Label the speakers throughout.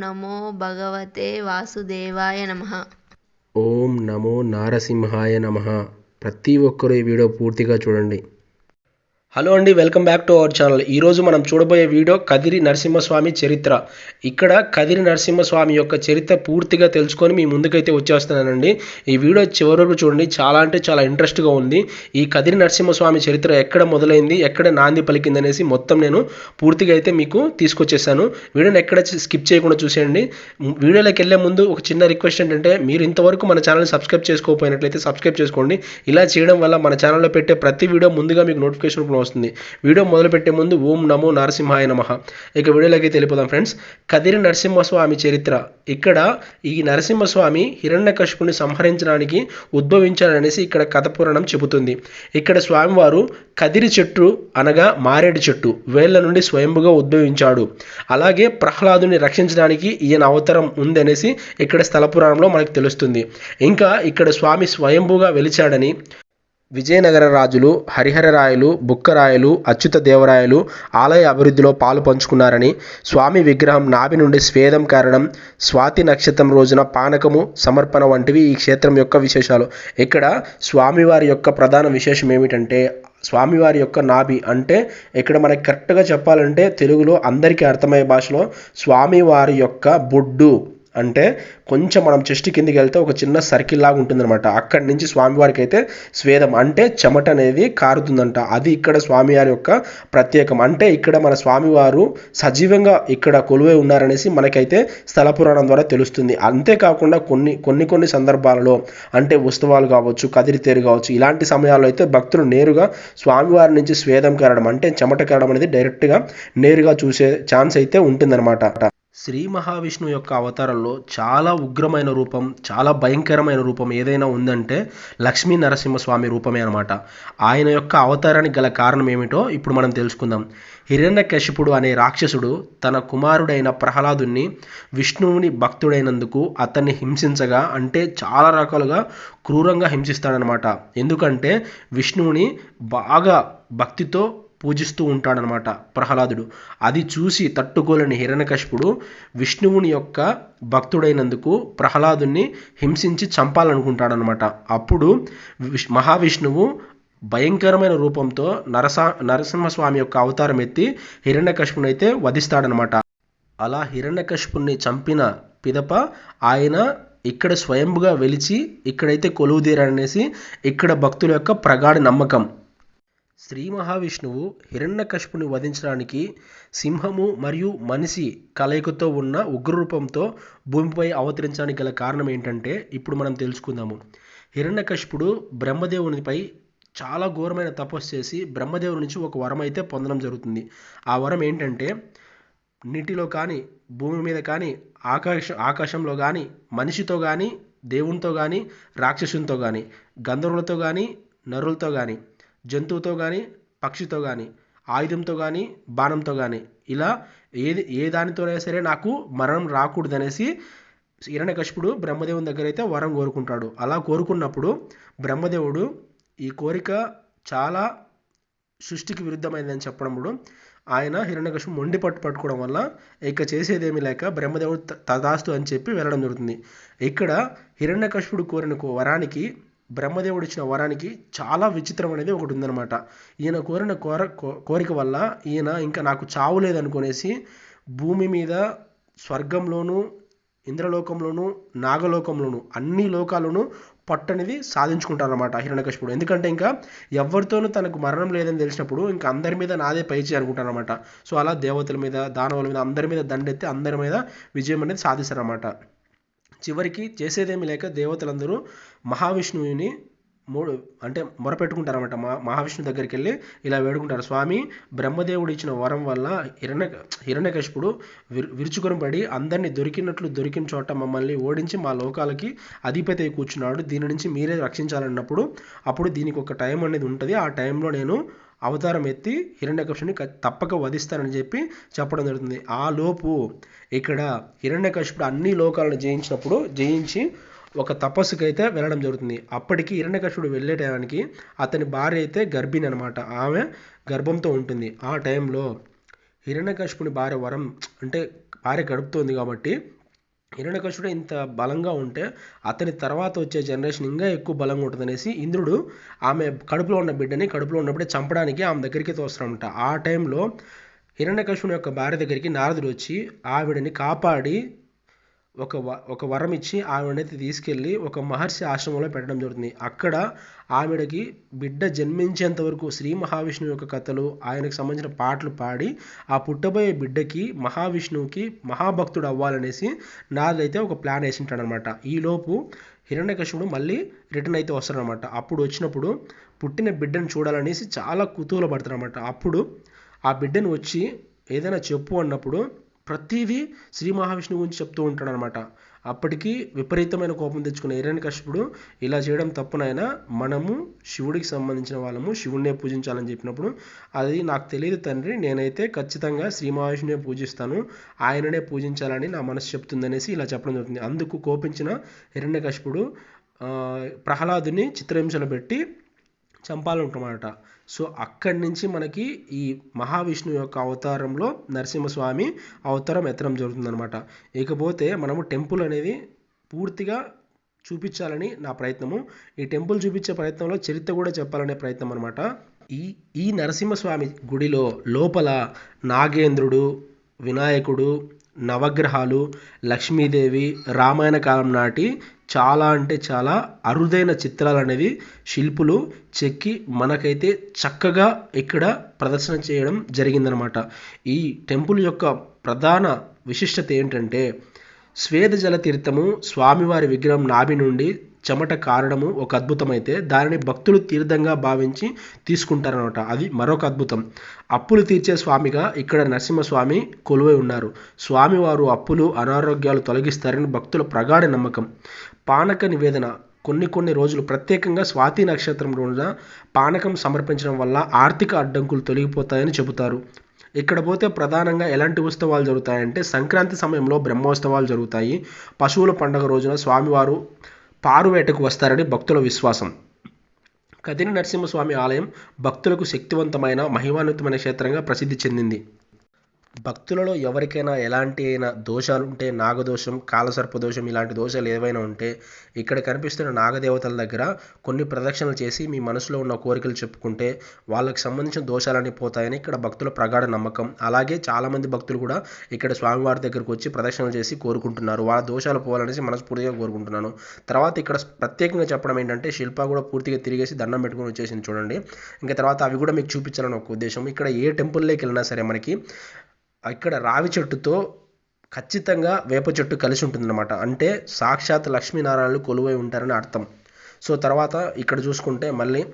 Speaker 1: నమో భగవతే వాసుదేవాయ నమ.
Speaker 2: ఓం నమో నారసింహాయ నమ. ప్రతి ఒక్కరూ ఈ వీడియో పూర్తిగా చూడండి. హలో అండి welcome back to our channel. ఈరోజు మనం చూడబోయే వీడియో కదిరి నరసింహస్వామి చరిత్ర. ఇక్కడ కదిరి నరసింహస్వామి యొక్క చరిత్ర పూర్తిగా తెలుసుకొని మీ ముందుకైతే వచ్చేస్తున్నానండి. ఈ వీడియో చివరి వరకు చూడండి చాలా అంటే చాలా ఇంట్రెస్ట్గా ఉంది. ఈ కదిరి నరసింహస్వామి చరిత్ర ఎక్కడ మొదలైంది ఎక్కడ నాంది పలికింది అనేసి మొత్తం నేను పూర్తిగా అయితే మీకు తీసుకొచ్చేసాను. వీడియోని ఎక్కడ స్కిప్ చేయకుండా చూసేయండి. వీడియోలోకి వెళ్ళే ముందు ఒక చిన్న రిక్వెస్ట్ ఏంటంటే మీరు ఇంతవరకు మన ఛానల్ని సబ్స్క్రైబ్ చేసుకోకపోయినట్లయితే సబ్స్క్రైబ్ చేసుకోండి. ఇలా చేయడం వల్ల మన ఛానల్లో పెట్టే ప్రతి వీడియో ముందుగా మీకు నోటిఫికేషన్ వస్తుంది. వీడియో మొదలుపెట్టే ముందు ఓం నమో నరసింహాయ నమ. ఇక వీడియోలోకి తెలిపోదాం ఫ్రెండ్స్. కదిరి నరసింహస్వామి చరిత్ర. ఇక్కడ ఈ నరసింహస్వామి హిరణ్యకశిపుని సంహరించడానికి ఉద్భవించాడనేసి ఇక్కడ కథ పురాణం చెబుతుంది. ఇక్కడ స్వామివారు కదిరి చెట్టు అనగా మారేడు చెట్టు వేళ్ళ నుండి స్వయంభుగా ఉద్భవించాడు. అలాగే ప్రహ్లాదుని రక్షించడానికి ఈయన అవతారం ఉందనేసి ఇక్కడ స్థల పురాణంలో మనకు తెలుస్తుంది. ఇంకా ఇక్కడ స్వామి స్వయంభుగా వెలిచాడని విజయనగర రాజులు హరిహరరాయలు బుక్కరాయలు అచ్యుత దేవరాయలు ఆలయ అభివృద్ధిలో పాలు పంచుకున్నారని స్వామి విగ్రహం నాభి నుండి స్వేదం కారణం స్వాతి నక్షత్రం రోజున పానకము సమర్పణ వంటివి ఈ క్షేత్రం యొక్క విశేషాలు. ఇక్కడ స్వామివారి యొక్క ప్రధాన విశేషం ఏమిటంటే స్వామివారి యొక్క నాభి అంటే ఇక్కడ మనకి కరెక్ట్గా చెప్పాలంటే తెలుగులో అందరికీ అర్థమయ్యే భాషలో స్వామివారి యొక్క బొడ్డు. అంటే కొంచెం మనం చెస్ట్ కిందికి వెళ్తే ఒక చిన్న సర్కిల్ లాగా ఉంటుందన్నమాట. అక్కడి నుంచి స్వామివారికి అయితే స్వేదం అంటే చెమట అనేది కారుతుందంట. అది ఇక్కడ స్వామివారి యొక్క ప్రత్యేకం. అంటే ఇక్కడ మన స్వామివారు సజీవంగా ఇక్కడ కొలువై ఉన్నారనేసి మనకైతే స్థల పురాణం ద్వారా తెలుస్తుంది. అంతేకాకుండా కొన్ని కొన్ని కొన్ని సందర్భాలలో అంటే ఉత్సవాలు కావచ్చు కదిరితేరు కావచ్చు ఇలాంటి సమయాల్లో అయితే భక్తులు నేరుగా స్వామివారి నుంచి స్వేదం కారడం అంటే చెమట కారడం అనేది డైరెక్ట్గా నేరుగా చూసే ఛాన్స్ అయితే ఉంటుందన్నమాట. శ్రీ మహావిష్ణువు యొక్క అవతారంలో చాలా ఉగ్రమైన రూపం చాలా భయంకరమైన రూపం ఏదైనా ఉందంటే లక్ష్మీ నరసింహస్వామి రూపమే అనమాట ఆయన యొక్క అవతారానికి గల కారణం ఏమిటో ఇప్పుడు మనం తెలుసుకుందాం. హిరణ్యకశిపుడు అనే రాక్షసుడు తన కుమారుడైన ప్రహ్లాదుని విష్ణువుని భక్తుడైనందుకు అతన్ని హింసించగా అంటే చాలా రకాలుగా క్రూరంగా హింసిస్తాడనమాట ఎందుకంటే విష్ణువుని బాగా భక్తితో పూజిస్తూ ఉంటాడనమాట ప్రహ్లాదుడు. అది చూసి తట్టుకోలేని హిరణ్యకశిపుడు విష్ణువుని యొక్క భక్తుడైనందుకు ప్రహ్లాదుని హింసించి చంపాలనుకుంటాడనమాట. అప్పుడు విష్ మహావిష్ణువు భయంకరమైన రూపంతో నరస నరసింహస్వామి యొక్క అవతారం ఎత్తి హిరణ్యకశిపుని అయితే వధిస్తాడనమాట. అలా హిరణ్యకశిపుణ్ణి చంపిన పిదప ఆయన ఇక్కడ స్వయంగా వెలిచి ఇక్కడైతే కొలువుదీరనేసి ఇక్కడ భక్తుల యొక్క ప్రగాఢ నమ్మకం శ్రీ మహావిష్ణువు హిరణ్యకశిపుని వధించడానికి సింహము మరియు మనిషి కలయికతో ఉన్న ఉగ్రరూపంతో భూమిపై అవతరించడానికి గల కారణం ఏంటంటే ఇప్పుడు మనం తెలుసుకుందాము. హిరణ్యకశిపుడు బ్రహ్మదేవునిపై చాలా ఘోరమైన తపస్సు చేసి బ్రహ్మదేవుని నుంచి ఒక వరం అయితే పొందడం జరుగుతుంది. ఆ వరం ఏంటంటే నీటిలో కానీ భూమి మీద కానీ ఆకాశ ఆకాశంలో కానీ మనిషితో కానీ దేవునితో కానీ రాక్షసునితో కానీ గంధర్వులతో కానీ నరులతో కానీ జంతువుతో కానీ పక్షితో కానీ ఆయుధంతో కానీ బాణంతో కానీ ఇలా ఏది ఏ దానితోనైనా సరే నాకు మరణం రాకూడదనేసి హిరణ్యకశిపుడు బ్రహ్మదేవుని దగ్గర అయితే వరం కోరుకుంటాడు. అలా కోరుకున్నప్పుడు బ్రహ్మదేవుడు ఈ కోరిక చాలా సృష్టికి విరుద్ధమైందని చెప్పడంలో ఆయన హిరణ్యకశిపు మొండి పట్టు పట్టుకోవడం వల్ల ఇక చేసేదేమీ లేక బ్రహ్మదేవుడు తదాస్తు అని చెప్పి వెళ్ళడం జరుగుతుంది. ఇక్కడ హిరణ్యకశిపుడు కోరిన వరానికి బ్రహ్మదేవుడు ఇచ్చిన వరానికి చాలా విచిత్రం అనేది ఒకటి ఉందన్నమాట. ఈయన కోరిన కోర కోరిక వల్ల ఈయన ఇంకా నాకు చావు లేదనుకునేసి భూమి మీద స్వర్గంలోనూ ఇంద్రలోకంలోనూ నాగలోకంలోనూ అన్ని లోకాలను పట్టనిది సాధించుకుంటారనమాట హిరణ్యకశిపుడు. ఎందుకంటే ఇంకా ఎవరితోనూ తనకు మరణం లేదని తెలిసినప్పుడు ఇంకా అందరి మీద నాదే పైచి అనుకుంటారనమాట సో అలా దేవతల మీద దానవుల మీద అందరి మీద దండెత్తి అందరి మీద విజయం అనేది సాధిస్తారనమాట చివరికి చేసేదేమీ లేక దేవతలందరూ మహావిష్ణువుని మూడు అంటే మొరపెట్టుకుంటారన్నమాట. మా మహావిష్ణు దగ్గరికి వెళ్ళి ఇలా వేడుకుంటారు. స్వామి బ్రహ్మదేవుడు ఇచ్చిన వరం వల్ల హిరణ్య హిరణ్యకశిపుడు విరు విరుచుకొని పడి అందరినీ దొరికినట్లు దొరికిన చోట మమ్మల్ని ఓడించి మా లోకాలకి అధిపతి కూర్చున్నాడు. దీని నుంచి మీరే రక్షించాలన్నప్పుడు అప్పుడు దీనికి ఒక టైం అనేది ఉంటుంది. ఆ టైంలో నేను అవతారం ఎత్తి హిరణ్యకశుని తప్పక వధిస్తానని చెప్పి చెప్పడం జరుగుతుంది. ఆ లోపు ఇక్కడ హిరణ్యకశిపుడు అన్ని లోకాలను జయించినప్పుడు జయించి ఒక తపస్సుకి అయితే వెళ్ళడం జరుగుతుంది. అప్పటికి హిరణ్యకశుడు వెళ్ళే టైంకి అతని భార్య అయితే గర్భిణి అనమాట ఆమె గర్భంతో ఉంటుంది. ఆ టైంలో హిరణ్యకశిపుని భార్య వరం అంటే భార్య గడుపుతోంది కాబట్టి హిరణ్యకశుడు ఇంత బలంగా ఉంటే అతని తర్వాత వచ్చే జనరేషన్ ఇంకా ఎక్కువ బలంగా ఉంటుందనేసి ఇంద్రుడు ఆమె కడుపులో ఉన్న బిడ్డని కడుపులో ఉన్నప్పుడే చంపడానికి ఆమె దగ్గరికి తోస్తారంట ఆ టైంలో హిరణ్యకశుని యొక్క భార్య దగ్గరికి నారదుడు వచ్చి ఆవిడని కాపాడి ఒక వ ఒక వరం ఇచ్చి ఆవిడనైతే తీసుకెళ్ళి ఒక మహర్షి ఆశ్రమంలో పెట్టడం జరుగుతుంది. అక్కడ ఆవిడకి బిడ్డ జన్మించేంత వరకు శ్రీ మహావిష్ణువు యొక్క కథలు ఆయనకు సంబంధించిన పాటలు పాడి ఆ పుట్టబోయే బిడ్డకి మహావిష్ణువుకి మహాభక్తుడు అవ్వాలనేసి నాదైతే ఒక ప్లాన్ వేసింటాడనమాట. ఈలోపు హిరణ్యకశిపుడు మళ్ళీ రిటర్న్ అయితే వస్తాడనమాట. అప్పుడు వచ్చినప్పుడు పుట్టిన బిడ్డను చూడాలనేసి చాలా కుతూహల పడతాడనమాట అప్పుడు ఆ బిడ్డను వచ్చి ఏదైనా చెప్పు అన్నప్పుడు ప్రతిదీ శ్రీ మహావిష్ణువు గురించి చెప్తూ ఉంటాడు అనమాట అప్పటికి విపరీతమైన కోపం తెచ్చుకున్న హిరణ్యకశిపుడు ఇలా చేయడం తప్పునైనా మనము శివుడికి సంబంధించిన వాళ్ళము శివుడినే పూజించాలని చెప్పినప్పుడు అది నాకు తెలియదు తండ్రి నేనైతే ఖచ్చితంగా శ్రీ మహావిష్ణునే పూజిస్తాను ఆయననే పూజించాలని నా మనసు చెప్తుందనేసి ఇలా చెప్పడం జరుగుతుంది. అందుకు కోపించిన హిరణ్యకశిపుడు ప్రహ్లాదుని చిత్రహింసలు పెట్టి చంపాలంటున్నమాట సో అక్కడి నుంచి మనకి ఈ మహావిష్ణువు యొక్క అవతారంలో నరసింహస్వామి అవతారం ఎత్తడం జరుగుతుందన్నమాట. ఇకపోతే మనము టెంపుల్ అనేది పూర్తిగా చూపించాలని నా ప్రయత్నము. ఈ టెంపుల్ చూపించే ప్రయత్నంలో చరిత్ర కూడా చెప్పాలనే ప్రయత్నం అనమాట ఈ ఈ నరసింహస్వామి గుడిలో లోపల నాగేంద్రుడు వినాయకుడు నవగ్రహాలు లక్ష్మీదేవి రామాయణ కాలం నాటి చాలా అంటే చాలా అరుదైన చిత్రాలు అనేవి శిల్పులు చెక్కి మనకైతే చక్కగా ఇక్కడ ప్రదర్శన చేయడం జరిగిందనమాట. ఈ టెంపుల్ యొక్క ప్రధాన విశిష్టత ఏంటంటే స్వేద జల తీర్థము స్వామివారి విగ్రహం నాభి నుండి చెమట కారడము ఒక అద్భుతమైతే దానిని భక్తులు తీర్థంగా భావించి తీసుకుంటారనమాట అది మరొక అద్భుతం. అప్పులు తీర్చే స్వామిగా ఇక్కడ నరసింహస్వామి కొలువై ఉన్నారు. స్వామివారు అప్పులు అనారోగ్యాలు తొలగిస్తారని భక్తుల ప్రగాఢ నమ్మకం. పానక నివేదన. కొన్ని కొన్ని రోజులు ప్రత్యేకంగా స్వాతి నక్షత్రం రోజున పానకం సమర్పించడం వల్ల ఆర్థిక అడ్డంకులు తొలగిపోతాయని చెబుతారు. ఇక్కడ పోతే ప్రధానంగా ఎలాంటి ఉత్సవాలు జరుగుతాయంటే సంక్రాంతి సమయంలో బ్రహ్మోత్సవాలు జరుగుతాయి. పశువుల పండుగ రోజున స్వామివారు పారువేటకు వస్తారని భక్తుల విశ్వాసం. కదిరి నరసింహస్వామి ఆలయం భక్తులకు శక్తివంతమైన మహిమాన్వితమైన క్షేత్రంగా ప్రసిద్ధి చెందింది. భక్తులలో ఎవరికైనా ఎలాంటి అయినా దోషాలు ఉంటే కాలసర్ప దోషం ఇలాంటి దోషాలు ఏవైనా ఉంటే ఇక్కడ కనిపిస్తున్న నాగదేవతల దగ్గర కొన్ని ప్రదక్షిణలు చేసి మీ మనసులో ఉన్న కోరికలు చెప్పుకుంటే వాళ్ళకి సంబంధించిన దోషాలన్నీ పోతాయని ఇక్కడ భక్తుల ప్రగాఢ నమ్మకం. అలాగే చాలామంది భక్తులు కూడా ఇక్కడ స్వామివారి దగ్గరకు వచ్చి ప్రదక్షిణలు చేసి కోరుకుంటున్నారు. వాళ్ళ దోషాలు పోవాలనేసి మనస్ఫూర్తిగా కోరుకుంటున్నాను. తర్వాత ఇక్కడ ప్రత్యేకంగా చెప్పడం ఏంటంటే శిల్ప కూడా పూర్తిగా తిరిగేసి దండం పెట్టుకొని వచ్చేసింది చూడండి. ఇంకా తర్వాత అవి కూడా మీకు చూపించాలని ఒక ఉద్దేశం. ఇక్కడ ఏ టెంపుల్లోకి వెళ్ళినా సరే మనకి ఇక్కడ రావి చెట్టుతో ఖచ్చితంగా వేప చెట్టు కలిసి ఉంటుందన్నమాట. అంటే సాక్షాత్ లక్ష్మీనారాయణలు కొలువై ఉంటారని అర్థం. సో తర్వాత ఇక్కడ చూసుకుంటే మళ్ళీ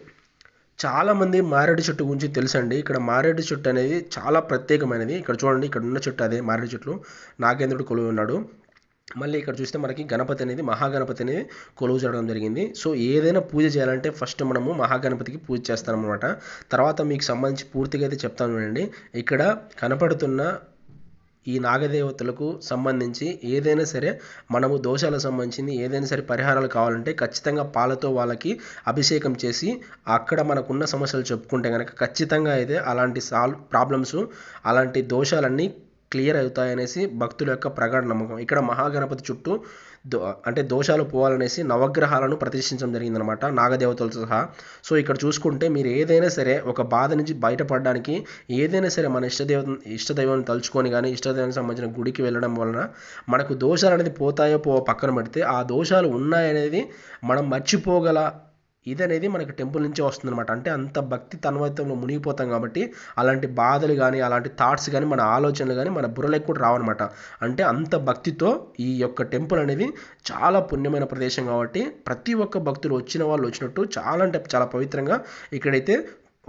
Speaker 2: చాలామంది మారేడు చెట్టు గురించి తెలుసండి. ఇక్కడ మారేడు చెట్టు అనేది చాలా ప్రత్యేకమైనది. ఇక్కడ చూడండి ఇక్కడ ఉన్న చెట్టు అదే మారేడు చెట్లు. నాగేంద్రుడు కొలువై ఉన్నాడు. మళ్ళీ ఇక్కడ చూస్తే మనకి గణపతి అనేది మహాగణపతి అనేది కొలువు చేయడం జరిగింది. సో ఏదైనా పూజ చేయాలంటే ఫస్ట్ మనము మహాగణపతికి పూజ చేస్తాం అనమాట తర్వాత మీకు సంబంధించి పూర్తిగా అయితే చెప్తాను చూడండి. ఇక్కడ కనపడుతున్న ఈ నాగదేవతలకు సంబంధించి ఏదైనా సరే మనము దోషాలకు సంబంధించింది ఏదైనా సరే పరిహారాలు కావాలంటే ఖచ్చితంగా పాలతో వాళ్ళకి అభిషేకం చేసి అక్కడ మనకున్న సమస్యలు చెప్పుకుంటే కనుక ఖచ్చితంగా అయితే అలాంటి సాల్వ్ ప్రాబ్లమ్స్ అలాంటి దోషాలన్నీ క్లియర్ అవుతాయనేసి భక్తుల యొక్క ప్రగాఢ నమ్మకం. ఇక్కడ మహాగణపతి చుట్టూ దో అంటే దోషాలు పోవాలనేసి నవగ్రహాలను ప్రతిష్ఠించడం జరిగిందనమాట నాగదేవతలతో సహా. సో ఇక్కడ చూసుకుంటే మీరు ఏదైనా సరే ఒక బాధ నుంచి బయటపడడానికి ఏదైనా సరే మన ఇష్టదేవ ఇష్టదైవాన్ని తలుచుకొని కానీ ఇష్టదైవానికి సంబంధించిన గుడికి వెళ్ళడం వలన మనకు దోషాలు అనేది పోతాయో పో పక్కన పెడితే ఆ దోషాలు ఉన్నాయనేది మనం మర్చిపోగల ఇది అనేది మనకి టెంపుల్ నుంచే వస్తుందన్నమాట. అంటే అంత భక్తి తన్వయంలో మునిగిపోతాం కాబట్టి అలాంటి బాధలు కానీ అలాంటి థాట్స్ కానీ మన ఆలోచనలు కానీ మన బుర్రలకు కూడా రావన్నమాట. అంటే అంత భక్తితో ఈ యొక్క టెంపుల్ అనేది చాలా పుణ్యమైన ప్రదేశం కాబట్టి ప్రతి ఒక్క భక్తులు వచ్చిన వాళ్ళు వచ్చినట్టు చాలా అంటే చాలా పవిత్రంగా ఇక్కడైతే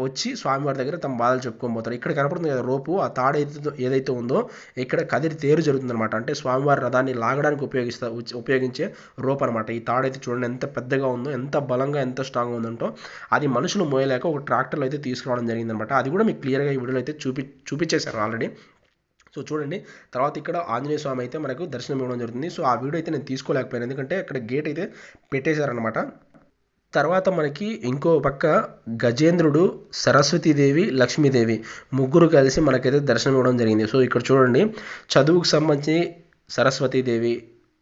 Speaker 2: వచ్చి స్వామివారి దగ్గర తమ బాధలు చెప్పుకొని పోతారు. ఇక్కడ కనపడుతుంది కదా రోపు ఆ తాడు ఏదైతే ఉందో ఇక్కడ కదిరి తేరు జరుగుతుందన్నమాట. అంటే స్వామివారి రథాన్ని లాగడానికి ఉపయోగిస్తా ఉపయోగించే రోప్ అనమాట ఈ తాడు అయితే చూడండి ఎంత పెద్దగా ఉందో ఎంత బలంగా ఎంత స్ట్రాంగ్గా ఉందంటో అది మనుషులు మోయలేక ఒక ట్రాక్టర్లో అయితే తీసుకురావడం జరిగిందనమాట అది కూడా మీకు క్లియర్గా ఈ వీడియోలో అయితే చూపి చూపించేశారు ఆల్రెడీ సో చూడండి తర్వాత ఇక్కడ ఆంజనేయ స్వామి అయితే మనకు దర్శనం ఇవ్వడం జరుగుతుంది. సో ఆ వీడియో అయితే నేను తీసుకోలేకపోయాను. ఎందుకంటే అక్కడ గేట్ అయితే పెట్టేశారనమాట తర్వాత మనకి ఇంకో పక్క గజేంద్రుడు సరస్వతీదేవి లక్ష్మీదేవి ముగ్గురు కలిసి మనకైతే దర్శనం ఇవ్వడం జరిగింది. సో ఇక్కడ చూడండి. చదువుకు సంబంధించి సరస్వతీదేవి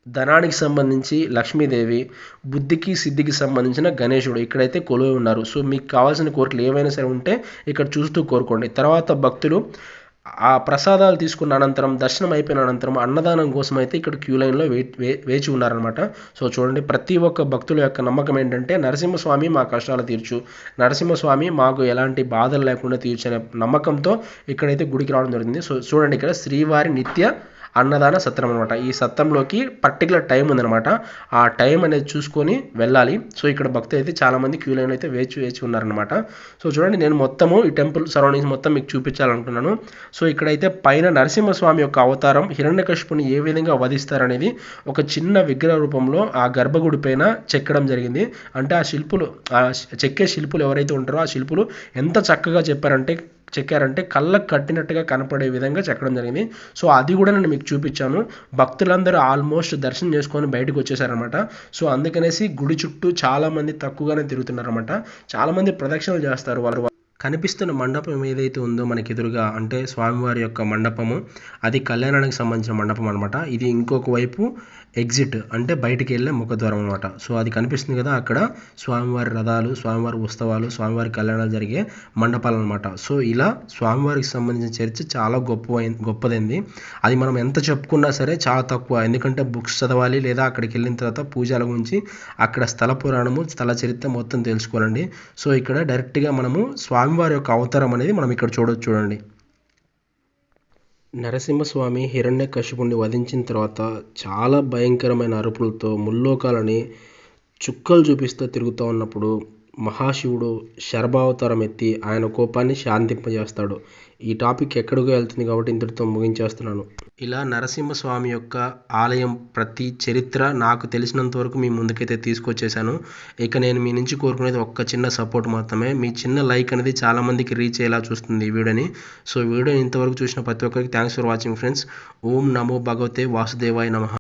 Speaker 2: ధనానికి సంబంధించి లక్ష్మీదేవి బుద్ధికి సిద్ధికి సంబంధించిన గణేశుడు ఇక్కడైతే కొలువై ఉన్నారు. సో మీకు కావాల్సిన కోరికలు ఏవైనా సరే ఉంటే ఇక్కడ చూస్తూ కోరుకోండి. తర్వాత భక్తులు ఆ ప్రసాదాలు తీసుకున్న అనంతరం దర్శనం అయిపోయిన అనంతరం అన్నదానం కోసం అయితే ఇక్కడ క్యూ లైన్లో వే వే వేచి ఉన్నారనమాట సో చూడండి ప్రతి ఒక్క భక్తుల యొక్క నమ్మకం ఏంటంటే నరసింహస్వామి మా కష్టాలు తీర్చు. నరసింహస్వామి మాకు ఎలాంటి బాధలు లేకుండా తీర్చనే నమ్మకంతో ఇక్కడైతే గుడికి రావడం జరిగింది. సో చూడండి ఇక్కడ శ్రీవారి నిత్య అన్నదాన సత్రం అనమాట ఈ సత్రంలోకి పర్టికులర్ టైం ఉందన్నమాట. ఆ టైం అనేది చూసుకొని వెళ్ళాలి. సో ఇక్కడ భక్తులు అయితే చాలామంది క్యూ లైన్ అయితే వేచి వేచి ఉన్నారనమాట సో చూడండి నేను మొత్తము ఈ టెంపుల్ సరౌండింగ్స్ మొత్తం మీకు చూపించాలనుకున్నాను సో ఇక్కడైతే పైన నరసింహస్వామి యొక్క అవతారం హిరణ్యకశిపుని ఏ విధంగా వధిస్తారనేది ఒక చిన్న విగ్రహ రూపంలో ఆ గర్భగుడి పైన చెక్కడం జరిగింది. అంటే ఆ శిల్పులు ఆ చెక్కే శిల్పులు ఎవరైతే ఉంటారో ఆ శిల్పులు ఎంత చక్కగా చెప్పారంటే చెక్కారంటే కళ్ళకు కట్టినట్టుగా కనపడే విధంగా చెక్కడం జరిగింది. సో అది కూడా నేను మీకు చూపించాను. భక్తులందరూ ఆల్మోస్ట్ దర్శనం చేసుకొని బయటకు వచ్చేసారనమాట సో అందుకనేసి గుడి చుట్టూ చాలామంది తక్కువగానే తిరుగుతున్నారన్నమాట. చాలామంది ప్రదక్షిణలు చేస్తారు వాళ్ళు కనిపిస్తున్న మండపం ఏదైతే ఉందో మనకి ఎదురుగా అంటే స్వామివారి యొక్క మండపము అది కళ్యాణానికి సంబంధించిన మండపం అనమాట ఇది ఇంకొక వైపు ఎగ్జిట్ అంటే బయటికి వెళ్ళే ముఖద్వారం అనమాట సో అది కనిపిస్తుంది కదా అక్కడ స్వామివారి రథాలు స్వామివారి ఉత్సవాలు స్వామివారి కళ్యాణాలు జరిగే మండపాలు అనమాట సో ఇలా స్వామివారికి సంబంధించిన చర్చ చాలా గొప్ప గొప్పదైంది. అది మనం ఎంత చెప్పుకున్నా సరే చాలా తక్కువ. ఎందుకంటే బుక్స్ చదవాలి లేదా అక్కడికి వెళ్ళిన తర్వాత పూజల గురించి అక్కడ స్థల పురాణము స్థల చరిత్ర మొత్తం తెలుసుకోవాలండి. సో ఇక్కడ డైరెక్ట్గా మనము స్వామి స్వామివారి యొక్క అవతారం అనేది మనం ఇక్కడ చూడొచ్చు చూడండి. నరసింహస్వామి హిరణ్యకశిపుణ్ణి వధించిన తర్వాత చాలా భయంకరమైన అరుపులతో ముల్లోకాలని చుక్కలు చూపిస్తూ తిరుగుతూ ఉన్నప్పుడు మహాశివుడు శరభావతారం ఎత్తి ఆయన కోపాన్ని శాంతింపజేస్తాడు. ఈ టాపిక్ ఎక్కడికో వెళ్తుంది కాబట్టి ఇంతటితో ముగించేస్తున్నాను. ఇలా నరసింహస్వామి యొక్క ఆలయం ప్రతి చరిత్ర నాకు తెలిసినంత వరకు మీ ముందుకైతే తీసుకొచ్చేసాను ఇక నేను మీ నుంచి కోరుకునేది ఒక్క చిన్న సపోర్ట్ మాత్రమే. మీ చిన్న లైక్ అనేది చాలామందికి రీచ్ అయ్యేలా చూస్తుంది ఈ వీడియోని. సో వీడియో ఇంతవరకు చూసిన ప్రతి ఒక్కరికి థ్యాంక్స్ ఫర్ వాచింగ్ ఫ్రెండ్స్. ఓం నమో భగవతే వాసుదేవాయ నమ.